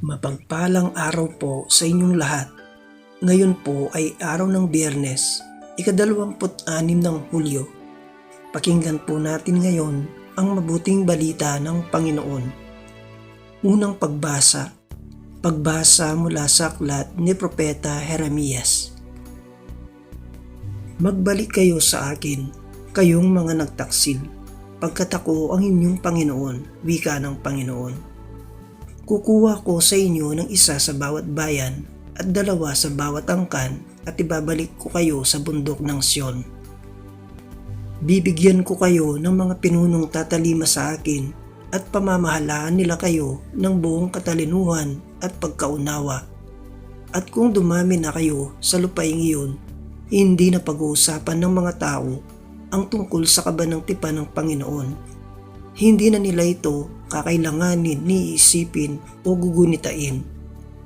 Mapagpalang araw po sa inyong lahat. Ngayon po ay araw ng biyernes, ikadalawamput anim ng Hulyo. Pakinggan po natin ngayon ang mabuting balita ng Panginoon. Unang pagbasa, pagbasa mula sa aklat ni Propeta Jeremias. Magbalik kayo sa akin, kayong mga nagtaksil, pagkat ako ang inyong Panginoon, wika ng Panginoon. Kukuha ko sa inyo ng isa sa bawat bayan at dalawa sa bawat angkan at ibabalik ko kayo sa bundok ng Sion. Bibigyan ko kayo ng mga pinunong tatalima sa akin at pamamahalaan nila kayo ng buong katalinuhan at pagkaunawa. At kung dumami na kayo sa lupaing iyon, hindi na pag-uusapan ng mga tao ang tungkol sa kaban ng tipan ng Panginoon. Hindi na nila ito kakailanganin ni isipin o gugunitain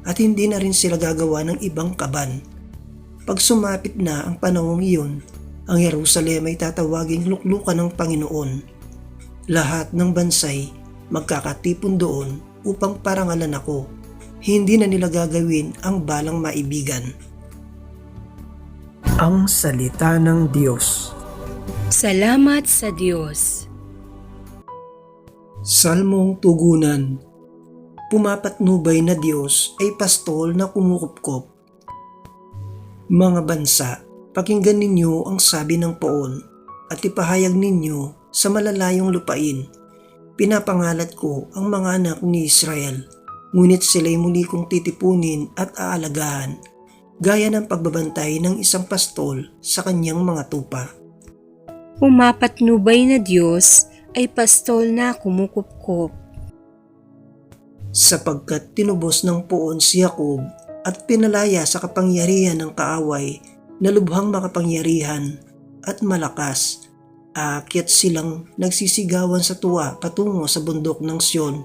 at hindi na rin sila gagawa ng ibang kaban. Pag sumapit na ang panahong iyon, ang Jerusalem ay tatawaging luklukan ng Panginoon. Lahat ng bansay magkakatipon doon upang parangalan ako. Hindi na nila gagawin ang balang maibigan. Ang Salita ng Diyos Salamat sa Diyos. Salmong Tugunan Pumapatnubay na Diyos ay pastol na kumukupkop. Mga bansa, pakinggan ninyo ang sabi ng poon at ipahayag ninyo sa malalayong lupain. Pinapangalat ko ang mga anak ni Israel, ngunit sila'y muli kong titipunin at aalagahan, gaya ng pagbabantay ng isang pastol sa kanyang mga tupa. Pumapatnubay na Diyos ay pastol na kumukupkop. sapagkat tinubos ng poon si Jacob at pinalaya sa kapangyarihan ng kaaway na lubhang makapangyarihan at malakas. Aakyat silang nagsisigawan sa tuwa patungo sa bundok ng Sion.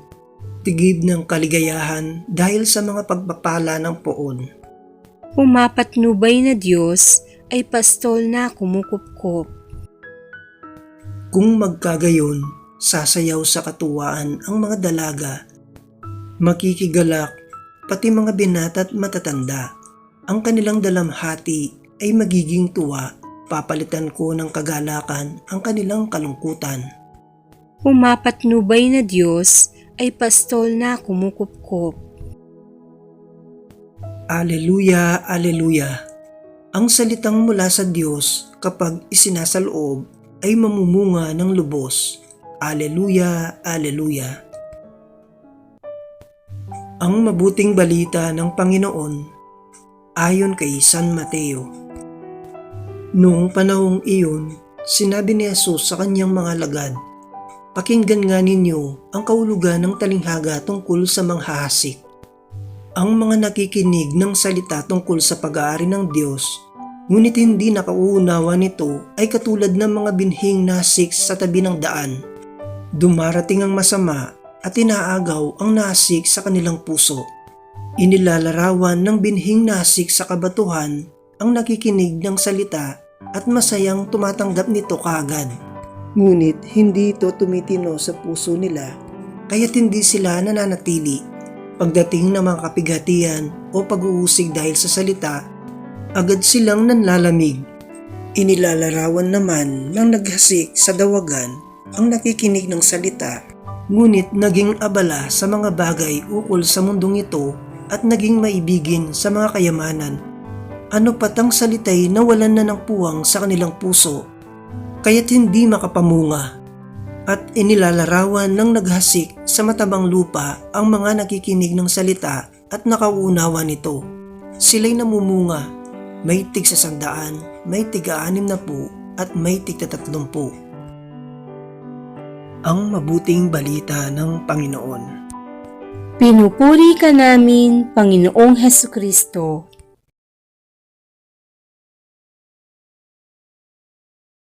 Tigib ng kaligayahan dahil sa mga pagpapala ng poon. Pumapatnubay na Diyos ay pastol na kumukupkop. Kung magkagayon, sasayaw sa katuwaan ang mga dalaga. Makikigalak, pati mga binata at matatanda. Ang kanilang dalamhati ay magiging tuwa. Papalitan ko ng kagalakan ang kanilang kalungkutan. Pumapatnubay na Diyos ay pastol na kumukupkop. Aleluya, Aleluya. Ang salitang mula sa Diyos kapag isinasaloob ay mamumunga ng lubos. Aleluya, Aleluya. Ang mabuting balita ng Panginoon ayon kay San Mateo. Noong panahong iyon, sinabi ni Jesus sa kanyang mga lagad, Pakinggan nga ninyo ang kaulugan ng talinghaga tungkol sa manghahasik. Ang mga nakikinig ng salita tungkol sa pag-aari ng Diyos, ngunit hindi nakauunawa nito ay katulad ng mga binhing nasik sa tabi ng daan. Dumarating ang masama at inaagaw ang nasik sa kanilang puso. Inilalarawan ng binhing nasik sa kabatuhan ang nakikinig ng salita at masayang tumatanggap nito kaagad. Ngunit hindi ito tumitino sa puso nila kaya't hindi sila nananatili. Pagdating ng mga kapighatian o pag-uusig dahil sa salita, agad silang nanlalamig. Inilalarawan naman ng naghasik sa dawagan ang nakikinig ng salita, ngunit naging abala sa mga bagay ukol sa mundong ito at naging maibigin sa mga kayamanan. Ano patang salitay na walan na ng puwang sa kanilang puso, kaya't hindi makapamunga at inilalarawan ng naghasik sa matabang lupa ang mga nakikinig ng salita at nakauunawa nito. Sila'y namumunga, may tig sa sandaan, may tiga anim na po at may tig tatlumpu. Ang mabuting balita ng Panginoon. Pinupuri ka namin, Panginoong Heso Kristo.